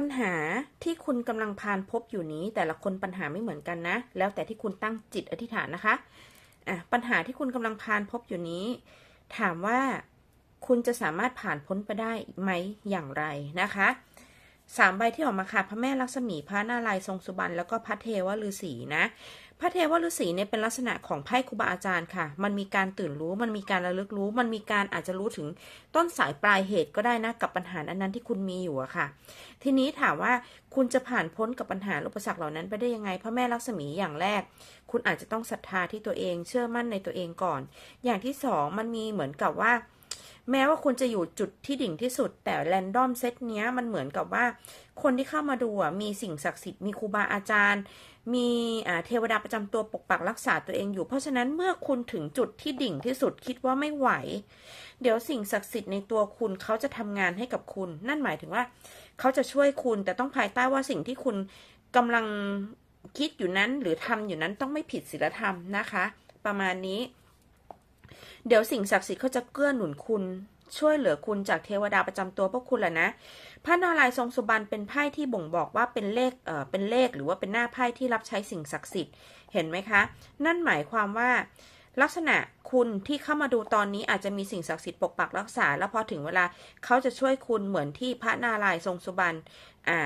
ปัญหาที่คุณกำลังพานพบอยู่นี้ แต่ละคนปัญหาไม่เหมือนกันนะ แล้วแต่ที่คุณตั้งจิตอธิษฐานนะคะอะปัญหาที่คุณกำลังพานพบอยู่นี้ ถามว่าคุณจะสามารถผ่านพ้นไปได้ไหมอย่างไรนะคะ สามใบที่ออกมาค่ะพระแม่ลักษมีพระนารายทรงสุบรรณแล้วก็พระเทวฤาษีนะพระเทวฤาษีเนี่ยเป็นลักษณะของไพ่ครูบาอาจารย์ค่ะ มันมีการตื่นรู้ มันมีการระลึกรู้ มันมีการอาจจะรู้ถึงต้นสายปลายเหตุก็ได้นะกับปัญหาอันนั้นที่คุณมีอยู่อะค่ะ ทีนี้ถามว่าคุณจะผ่านพ้นกับปัญหาอุปสรรคเหล่านั้นไปได้ยังไงพระแม่ลักษมีอย่างแรก คุณอาจจะต้องศรัทธาที่ตัวเอง เชื่อมั่นในตัวเองก่อน อย่างที่สองมันมีเหมือนกับว่า แม้ว่าคุณจะอยู่จุดที่ดิ่งที่สุด แต่แรนดอมเซตเนี้ยมันเหมือนกับว่า คนที่เข้ามาดูอะมีสิ่งศักดิ์สิทธิ์มีครูบาอาจารย์ มีเทวดาประจำตัวปกปักรักษาตัวเองอยู่ เพราะฉะนั้นเมื่อคุณถึงจุดที่ดิ่งที่สุดคิดว่าไม่ไหว เดี๋ยวสิ่งศักดิ์สิทธิ์ในตัวคุณเขาจะทำงานให้กับคุณ นั่นหมายถึงว่า เขาจะช่วยคุณแต่ต้องภายใต้ว่าสิ่งที่คุณกำลังคิดอยู่นั้นหรือทำอยู่นั้นต้องไม่ผิดศีลธรรมนะคะ ประมาณนี้ เดี๋ยวสิ่งศักดิ์สิทธิ์เขาจะเกื้อหนุนคุณช่วยเหลือคุณจากเทวดาประจำตัวพวกคุณแหละนะ พระนารายณ์ทรงสุบรรณเป็นไพ่ที่บ่งบอกว่าเป็นเลขเอ่อเป็นเลขหรือว่าเป็นหน้าไพ่ที่รับใช้สิ่งศักดิ์สิทธิ์เห็นไหมคะ นั่นหมายความว่า ลักษณะคุณที่เข้ามาดูตอนนี้อาจจะมีสิ่งศักดิ์สิทธิ์ปกปักรักษา แล้วพอถึงเวลาเขาจะช่วยคุณเหมือนที่พระนารายณ์ทรงสุบรรณอ่า